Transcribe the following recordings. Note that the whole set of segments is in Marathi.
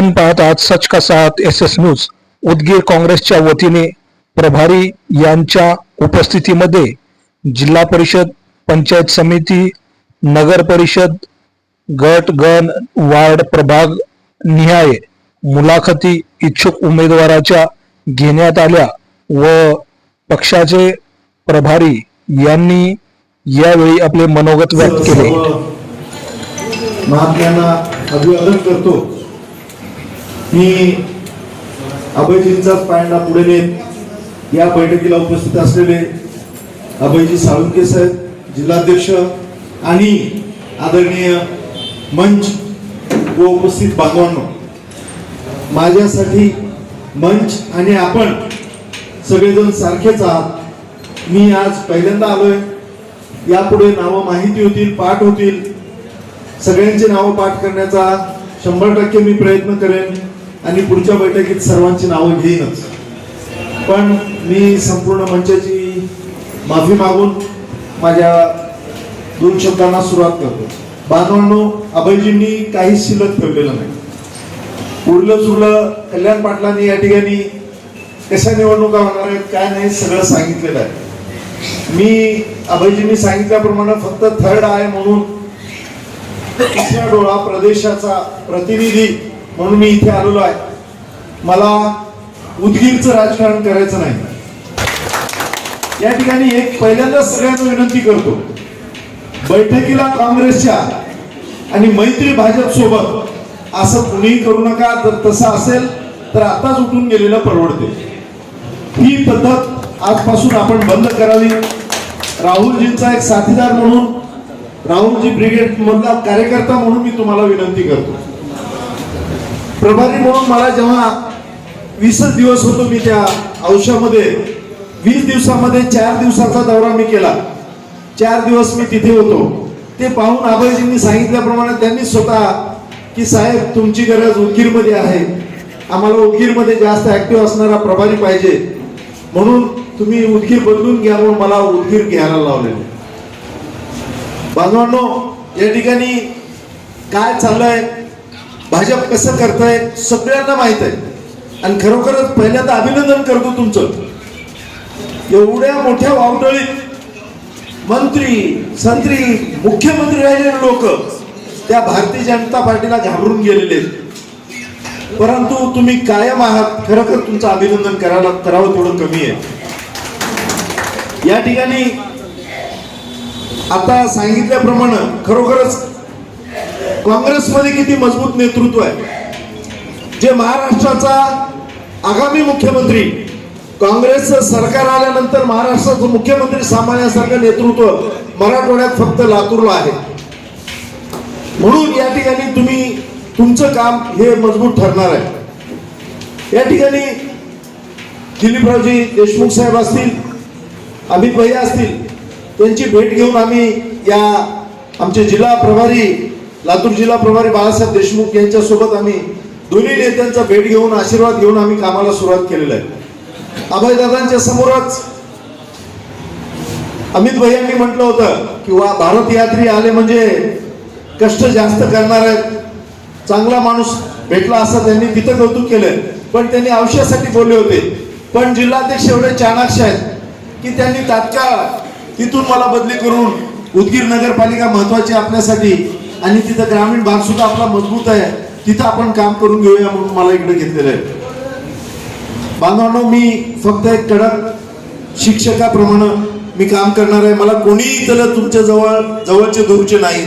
आपण पाहत आहात सच का साथ एस एस न्यूज उदगीर काँग्रेसच्या वतीने प्रभारी यांच्या उपस्थितीमध्ये जिल्हा परिषद पंचायत समिती नगर परिषद गट गण वार्ड प्रभाग निहाय मुलाखती इच्छुक उमेदवाराच्या घेण्यात आल्या व पक्षाचे प्रभारी यांनी यावेळी आपले मनोगत व्यक्त केले. महात्म्यांना अभिवादन करतो. मी अभयजींचाच पायंडा पुढे नेत या बैठकीला उपस्थित असलेले अभयजी साळुंके साहेब जिल्हाध्यक्ष आणि आदरणीय मंच व उपस्थित बांधवांनो माझ्यासाठी मंच आणि आपण सगळेजण सारखेच आहात. मी आज पहिल्यांदा आलोय. यापुढे नावं माहिती होतील पाठ होतील. सगळ्यांची नावं पाठ करण्याचा शंभर टक्के मी प्रयत्न करेन. आणि पुढच्या बैठकीत सर्वांची नावं घेईनच. पण मी संपूर्ण मंचाची माफी मागून माझ्या दोन शब्दांना सुरुवात करतो. बांधवांनो अभयजींनी काहीच शिल्लक ठेवलेलं नाही. उरलं सुरलं कल्याण पाटलांनी या ठिकाणी कशा निवडणुका होणार आहेत काय नाही सगळं सांगितलेलं आहे. मी अभयजींनी सांगितल्याप्रमाणे फक्त थर्ड आहे म्हणून तिसरा डोळा प्रदेशाचा प्रतिनिधी म्हणून मी इथे आलेलो आहे. मला उदगीरचं राजकारण करायचं नाही. या ठिकाणी एक पहिल्यांदा सगळ्यांना विनंती करतो. बैठकीला काँग्रेसच्या आणि मैत्री भाजप सोबत असं कुणीही करू नका. जर तसं असेल तर आताच उठून गेलेलं परवडते. ही पद्धत आजपासून आपण बंद करावी. राहुलजींचा एक साथीदार म्हणून राहुलजी ब्रिगेड मधला कार्यकर्ता म्हणून मी तुम्हाला विनंती करतो. प्रभारी म्हणून मला जेव्हा वीसच दिवस होतो मी त्या औषधामध्ये वीस दिवसामध्ये चार दिवसाचा दौरा मी केला. चार दिवस मी तिथे होतो. ते पाहून आबाईजींनी सांगितल्याप्रमाणे त्यांनी स्वतः की साहेब तुमची गरज उदगीरमध्ये आहे. आम्हाला उदगीरमध्ये जास्त ऍक्टिव्ह असणारा प्रभारी पाहिजे. म्हणून तुम्ही उदगीर बदलून घ्या म्हणून मला उदगीर घ्यायला लावलेलं बांधवांनो या ठिकाणी काय चाललंय? भाजप कसं करताय सगळ्यांना माहीत आहे. आणि खरोखरच पहिल्यांदा अभिनंदन करतो तुमचं. एवढ्या मोठ्या वावटळीत मंत्री संत्री मुख्यमंत्री राहिलेले लोक त्या भारतीय जनता पार्टीला घाबरून गेलेले आहेत. परंतु तुम्ही कायम आहात खरोखर तुमचं अभिनंदन करायला करावं थोडं कमी आहे. या ठिकाणी आता सांगितल्याप्रमाणे खरोखरच काँग्रेसमध्ये किती मजबूत नेतृत्व आहे? जे महाराष्ट्राचा आगामी मुख्यमंत्री काँग्रेसचं सरकार आल्यानंतर महाराष्ट्राचं मुख्यमंत्री सामान्यासारखं नेतृत्व मराठवाड्यात फक्त लातूरला आहे. म्हणून या ठिकाणी तुम्ही तुमचं काम हे मजबूत ठरणार आहे. या ठिकाणी दिलीपरावजी देशमुख साहेब असतील अमित भैया असतील त्यांची भेट घेऊन आम्ही या आमचे जिल्हा प्रभारी लातूर जिल्हा प्रभारी बाळासाहेब देशमुख यांच्या सोबत आम्ही दोन्ही नेत्यांचा भेट घेऊन आशीर्वाद घेऊन आम्ही कामाला सुरुवात केलेलं आहे. अभयदादांच्या समोरच अमित भैयांनी म्हटलं होतं की वा भारत यात्री आले म्हणजे कष्ट जास्त करणार आहेत. चांगला माणूस भेटला असं त्यांनी तिथं कौतुक केलं पण त्यांनी औषधासाठी बोलले होते. पण जिल्हाध्यक्ष एवढे चाणाक्ष आहेत की त्यांनी तात्काळ तिथून मला बदली करून उदगीर नगरपालिका महत्वाची आपल्यासाठी आणि तिथं ग्रामीण भाग सुद्धा आपला मजबूत आहे. तिथं आपण काम करून घेऊया म्हणून मला इकडे घेतलेलं आहे. बांधवांनो मी फक्त एक कडक शिक्षकाप्रमाणे मी काम करणार आहे. मला कोणीही इथलं तुमच्या जवळ जवळचे दूरचे नाही.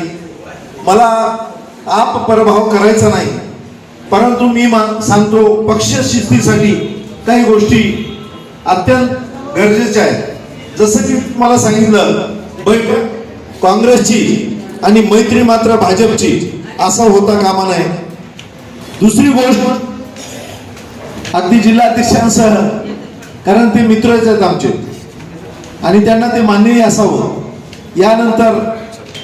मला आप परभाव करायचा नाही. परंतु मी मा- सांगतो पक्ष शिस्तीसाठी काही गोष्टी अत्यंत गरजेच्या आहेत. जसं की मला सांगितलं बैठक काँग्रेसची. आणि मैत्री मात्र भाजपची. असा होता कामा नये. दुसरी गोष्ट अगदी जिल्हाध्यक्षांसह कारण ते मित्रच आहेत आमचे. आणि त्यांना ते मान्यही असावं. यानंतर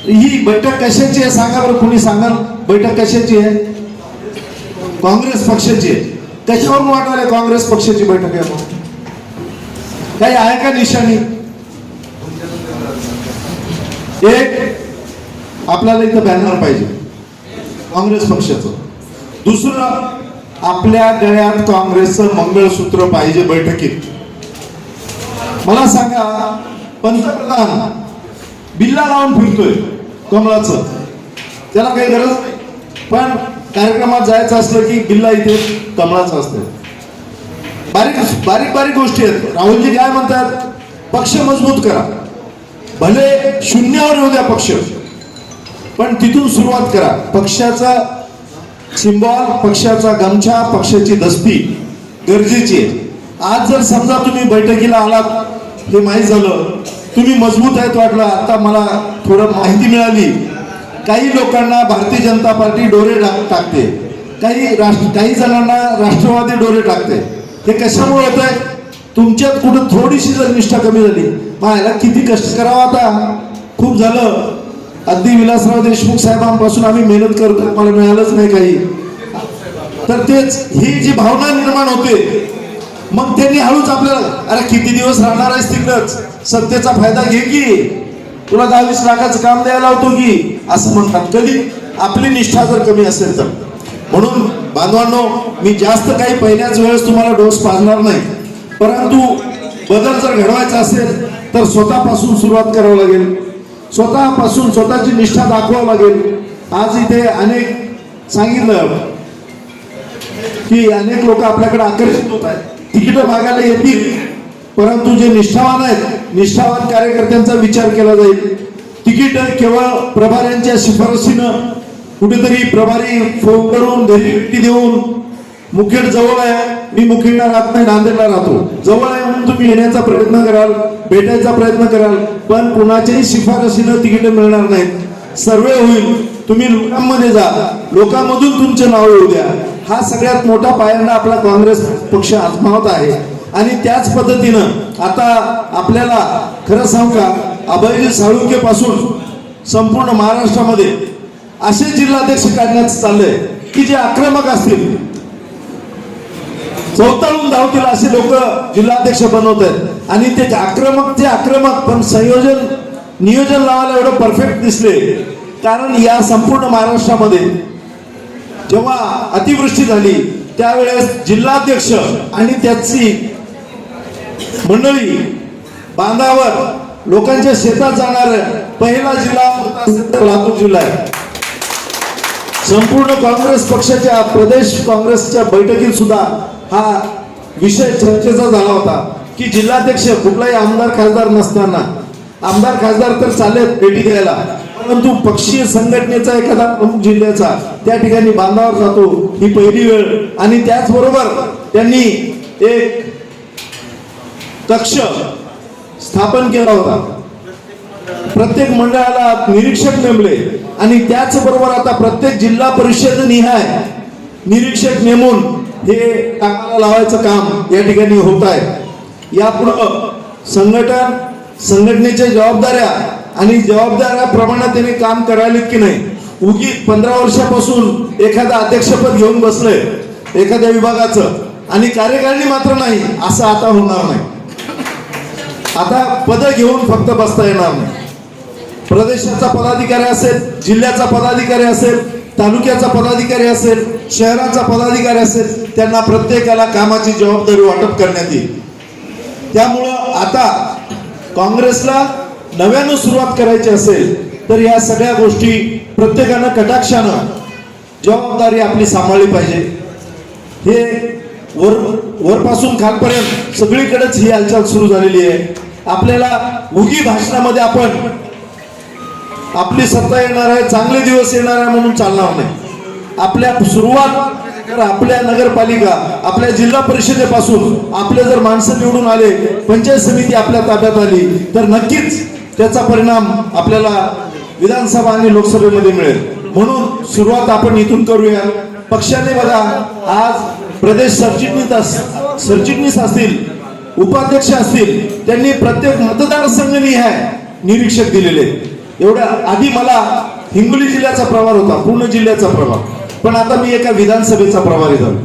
ही बैठक कशाची आहे सांगा बरं कुणी सांगाल? बैठक कशाची आहे? काँग्रेस पक्षाची आहे. कशावरून वाटणार आहे काँग्रेस पक्षाची बैठक आहे? काही आहे का निशाणी? एक आपल्याला इथं बॅनर पाहिजे. काँग्रेस पक्षाचं. दुसरं आपल्या गळ्यात काँग्रेसचं मंगळसूत्र पाहिजे बैठकीत. मला सांगा पंतप्रधान बिल्ला लावून फिरतोय कमळाचं. त्याला काही गरज नाही. पण कार्यक्रमात जायचं असलं की बिल्ला इथे कमळाचं असतं बारीक बारीक बारीक गोष्टी आहेत. राहुलजी काय म्हणतात? पक्ष मजबूत करा. भले शून्यावर येऊ द्या पक्ष. पण तिथून सुरुवात करा. पक्षाचा सिम्बॉल पक्षाचा गमछा पक्षाची दस्ती गरजेची आहे. आज जर समजा तुम्ही बैठकीला आलात हे माहीत झालं तुम्ही मजबूत आहेत वाटलं आता मला थोडं माहिती मिळाली. काही लोकांना भारतीय जनता पार्टी डोरे टाक- टाकते. काही राष्ट्र काही जणांना राष्ट्रवादी डोरे टाकते. हे कशामुळे होत आहे तुमच्यात कुठं थोडीशी जर निष्ठा कमी झाली पाहायला किती कष्ट करावं आता? खूप झालं. अगदी विलासराव देशमुख साहेबांपासून आम्ही मेहनत करतो मला मिळालंच नाही काही. तर तेच ही जी भावना निर्माण होते मग त्यांनी हळूच आपल्याला अरे किती दिवस राहणार आहेस तिकडच? सत्तेचा फायदा घे की. तुला दहावीस लाखाचं काम द्यायला होतो की. असं म्हणतात कधी? आपली निष्ठा जर कमी असेल तर. म्हणून बांधवांनो मी जास्त काही पहिल्याच वेळेस तुम्हाला डोस पाजणार नाही. परंतु बदल जर घडवायचा असेल तर स्वतःपासून सुरुवात करावं लागेल. स्वतःपासून स्वतःची निष्ठा दाखवावं लागेल. आज इथे अनेक सांगितलं की अनेक लोक आपल्याकडे आकर्षित होत आहेत. तिकीट मागायला येतील परंतु जे निष्ठावान आहेत निष्ठावान कार्यकर्त्यांचा विचार केला जाईल. तिकीट केवळ प्रभाऱ्यांच्या शिफारसीनं कुठेतरी प्रभारी फोन करून भेटी देऊन मुखेड जवळ आहे मी मुखेडला राहत नाही नांदेडला राहतो. जवळ आहे म्हणून तुम्ही येण्याचा प्रयत्न कराल. भेटायचा प्रयत्न कराल पण कुणाच्याही शिफारसीनं तिकीट मिळणार नाहीत. सर्वे होईल. तुम्ही लोकांमध्ये जा. लोकांमधून तुमचे नाव येऊ द्या. हा सगळ्यात मोठा पायांना आपला काँग्रेस पक्ष आजमावत आहे. आणि त्याच पद्धतीनं आता आपल्याला खरं सांगू का अभयजी साळुंके पासून संपूर्ण महाराष्ट्रामध्ये असे जिल्हाध्यक्ष काढण्याचं चाललंय की जे आक्रमक असतील. चौताळून धावतील असे लोक जिल्हाध्यक्ष बनवत आहेत. आणि ते आक्रमक ते आक्रमक पण संयोजन नियोजन लावायला एवढं परफेक्ट दिसले. कारण या संपूर्ण महाराष्ट्रामध्ये जेव्हा अतिवृष्टी झाली त्यावेळेस जिल्हाध्यक्ष आणि त्याची मंडळी बांधावर लोकांच्या शेतात जाणार पहिला जिल्हा लातूर जिल्हा आहे. संपूर्ण काँग्रेस पक्षाच्या प्रदेश काँग्रेसच्या बैठकीत सुद्धा हा विषय चर्चेचा झाला होता की जिल्हाध्यक्ष कुठलाही आमदार खासदार नसताना. आमदार खासदार तर चालेत भेटी द्यायला परंतु पक्षीय संघटनेचा एखादा प्रमुख जिल्ह्याचा त्या ठिकाणी बांधावर जातो ही पहिली वेळ. आणि त्याचबरोबर त्यांनी एक कक्ष स्थापन केला होता. प्रत्येक मंडळाला निरीक्षक नेमले. आणि त्याचबरोबर आता प्रत्येक जिल्हा परिषद निहाय निरीक्षक नेमून हे कामाला लावायचं काम या ठिकाणी होत आहे. यापुढं संघटन संघटनेच्या जबाबदाऱ्या आणि जबाबदाऱ्याप्रमाणे त्यांनी काम करायले की नाही उगी पंधरा वर्षापासून एखादा अध्यक्षपद घेऊन बसलंय एखाद्या विभागाचं आणि कार्यकारिणी मात्र नाही असं आता होणार नाही. आता पद घेऊन फक्त बसता येणार नाही. प्रदेशाचा पदाधिकारी असेल जिल्ह्याचा पदाधिकारी असेल तालुक्याचा पदाधिकारी असेल शहराचा पदाधिकारी असेल त्यांना प्रत्येकाला कामाची जबाबदारी वाटप करण्यात येईल. त्यामुळं आता काँग्रेसला नव्यानं सुरुवात करायची असेल तर या सगळ्या गोष्टी प्रत्येकानं कटाक्षानं जबाबदारी आपली सांभाळली पाहिजे. हे वर वरपासून खालपर्यंत सगळीकडेच ही हालचाल सुरू झालेली आहे. आपल्याला उगी भाषणामध्ये आपण आपली सत्ता येणार आहे चांगले दिवस येणार आहे म्हणून चालणार नाही. आपल्या सुरुवात तर आपल्या नगरपालिका आपल्या जिल्हा परिषदेपासून आपले जर माणसं निवडून आले पंचायत समिती आपल्या ताब्यात आली तर नक्कीच त्याचा परिणाम आपल्याला विधानसभा आणि लोकसभेमध्ये मिळेल. म्हणून सुरुवात आपण इथून करूया. पक्षाने बघा आज प्रदेश सरचिटणीस सरचिटणीस असतील उपाध्यक्ष असतील त्यांनी प्रत्येक मतदारसंघ निहाय निरीक्षक दिलेले. एवढ्या आधी मला हिंगोली जिल्ह्याचा प्रभार होता पूर्ण जिल्ह्याचा प्रभार पण आता मी एका विधानसभेचा प्रभारी झालो.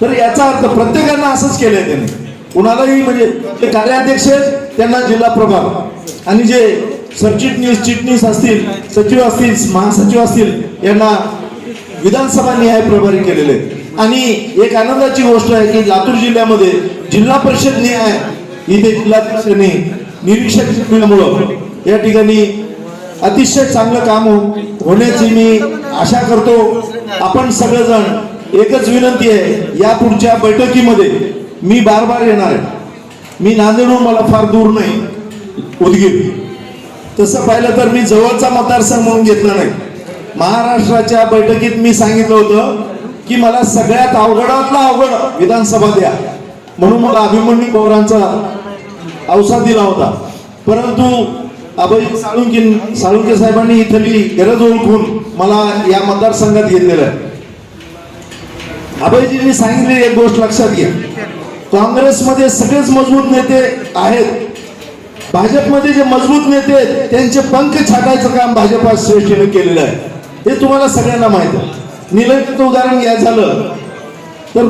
तर याचा अर्थ प्रत्येकानं असंच केलंय त्यांनी. कुणालाही म्हणजे ते कार्याध्यक्ष आहेत त्यांना जिल्हा प्रभार. आणि जे सरचिटणीस चिटणीस असतील सचिव असतील महासचिव असतील यांना विधानसभा निहाय प्रभारी केलेले आणि एक आनंदाची गोष्ट आहे की लातूर जिल्ह्यामध्ये जिल्हा परिषद न्याय इथे जिल्हाधिकारी निरीक्षक ठेवल्यामुळं या ठिकाणी अतिशय चांगलं काम होण्याची मी आशा करतो. आपण सगळेजण एकच विनंती आहे या पुढच्या बैठकीमध्ये मी बार बार येणार आहे. मी नांदेडहून मला फार दूर नाही उदगीर. तसं पाहिलं तर मी जवळचा मतदारसंघ म्हणून घेतला नाही. महाराष्ट्राच्या बैठकीत मी सांगितलं होतं की मला सगळ्यात अवघडातला अवघड विधानसभा द्या. म्हणून मला अभिमन्यू पवारांचा अवसाद दिला होता. परंतु अभय साळुंके साळुंके साहेबांनी इथली गरज ओळखून मला या मतदारसंघात घेतलेलं आहे. अभयजींनी सांगितलेली एक गोष्ट लक्षात घ्या. काँग्रेसमध्ये सगळेच मजबूत नेते आहेत. भाजपमध्ये जे मजबूत नेते आहेत त्यांचे पंख छाटायचं काम भाजपा श्रेष्ठीने केलेलं आहे. हे तुम्हाला सगळ्यांना माहीत आहे. निलंगेचं उदाहरण या झालं तर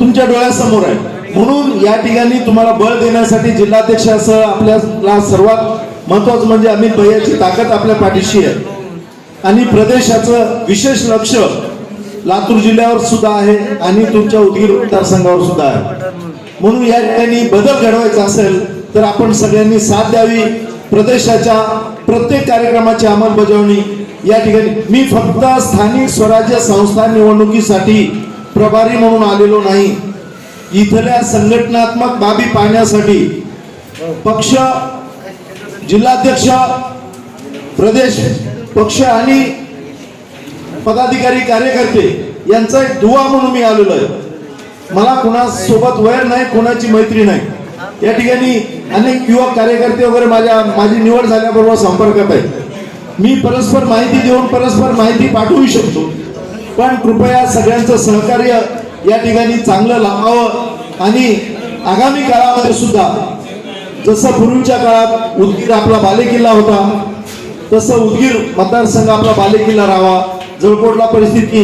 तुमच्या डोळ्यासमोर आहे. म्हणून या ठिकाणी तुम्हाला बळ देण्यासाठी जिल्हाध्यक्षासह आपल्याला सर्वात महत्वाचं म्हणजे अमित भैयाची ताकद आपल्या पाठीशी आहे. आणि प्रदेशाचं विशेष लक्ष लातूर जिल्ह्यावर सुद्धा आहे आणि तुमच्या उदगीर मतदारसंघावर सुद्धा आहे. म्हणून या ठिकाणी बदल घडवायचा असेल तर आपण सगळ्यांनी साथ द्यावी. प्रदेशाच्या प्रत्येक कार्यक्रमाची अंमलबजावणी या ठिकाणी. मी फक्त स्थानिक स्वराज्य संस्था निवडणुकीसाठी प्रभारी म्हणून आलेलो नाही. इथल्या संघटनात्मक बाबी पाहण्यासाठी पक्ष जिल्हाध्यक्ष प्रदेश पक्ष आणि पदाधिकारी कार्यकर्ते यांचा एक दुवा म्हणून मी आलेलो आहे. मला कुणासोबत वैर नाही कोणाची मैत्री नाही. या ठिकाणी अनेक युवक कार्यकर्ते वगैरे माझ्या माझी निवड झाल्याबरोबर संपर्कात आहे मी परस्पर माहिती देऊन परस्पर माहिती पाठवू शकतो. पण कृपया सगळ्यांचं सहकार्य या ठिकाणी चांगलं लावावं आणि आगामी काळामध्ये सुद्धा जसं पूर्वीच्या काळात उदगीर आपला बालेकिल्ला होता तसं उदगीर मतदारसंघ आपला बालेकिल्ला राहावा. जळकोटला परिस्थिती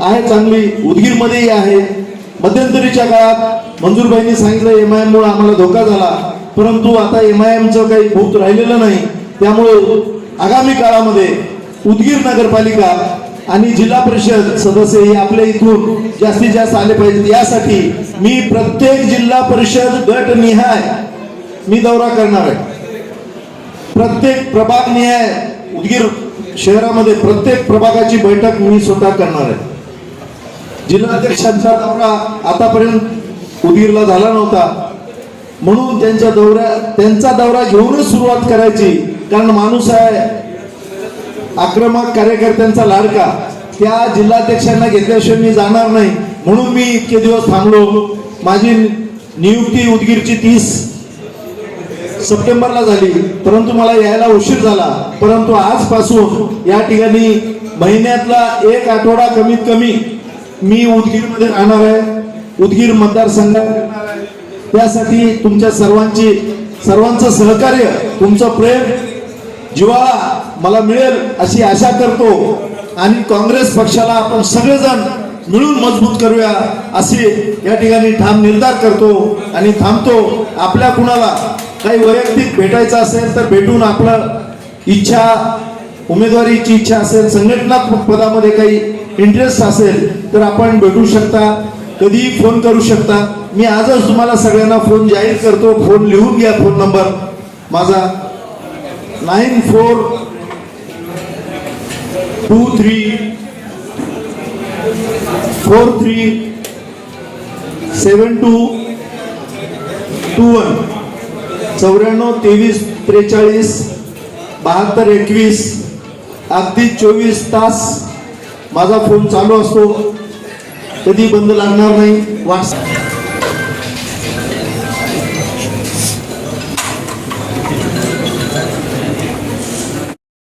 आहे चांगली उदगीरमध्येही आहे. मध्यंतरीच्या काळात मंजूरबाईंनी सांगितलं एम आय एममुळे आम्हाला धोका झाला. परंतु आता एम आय एमचं काही भूत राहिलेलं नाही. त्यामुळे आगामी काळामध्ये उदगीर नगरपालिका आणि जिल्हा परिषद सदस्य हे आपल्या इथून जास्तीत जास्त आले पाहिजेत. यासाठी मी प्रत्येक जिल्हा परिषद गट निहाय मी दौरा करणार आहे. प्रत्येक प्रभाग निहाय उदगीर शहरामध्ये प्रत्येक प्रभागाची बैठक मी स्वतः करणार आहे. जिल्हाध्यक्षांचा दौरा आतापर्यंत उदगीरला झाला नव्हता. म्हणून त्यांच्या दौऱ्या त्यांचा दौरा घेऊनच सुरुवात करायची. कारण माणूस आहे आक्रमक कार्यकर्त्यांचा लाडका. त्या जिल्हाध्यक्षांना घेतल्याशिवाय मी जाणार नाही. म्हणून मी इतके दिवस थांबलो. माझी नियुक्ती उदगीरची तीस सप्टेंबरला झाली. परंतु मला यायला उशीर झाला. परंतु आजपासून या ठिकाणी महिन्यातला एक आठवडा कमीत कमी मी उदगीरमध्ये राहणार आहे. उदगीर मतदारसंघात त्यासाठी तुमच्या सर्वांची सर्वांचं सहकार्य तुमचं प्रेम जिव्हाळा मला मिळेल अशी आशा करतो. आणि काँग्रेस पक्षाला आपण सगळेजण मिळून मजबूत करूया असे या ठिकाणी ठाम निर्धार करतो आणि थांबतो. आपल्या कुणाला काही वैयक्तिक भेटायचं असेल तर भेटून आपलं इच्छा उमेदवारीची इच्छा असेल संघटनात्मक पदामध्ये काही इंटरेस्ट असेल तर आपण भेटू शकता. कधीही फोन करू शकता. मी आजच तुम्हाला सगळ्यांना फोन जाहीर करतो. फोन लिहून घ्या फोन नंबर माझा nine four two three four three seven two two one चौऱ्याण्णव तेवीस त्रेचाळीस बहात्तर एकवीस अगदी चोवीस तास माझा फोन चालू असतो. कधी बंद लागणार नाही? व्हॉट्सअप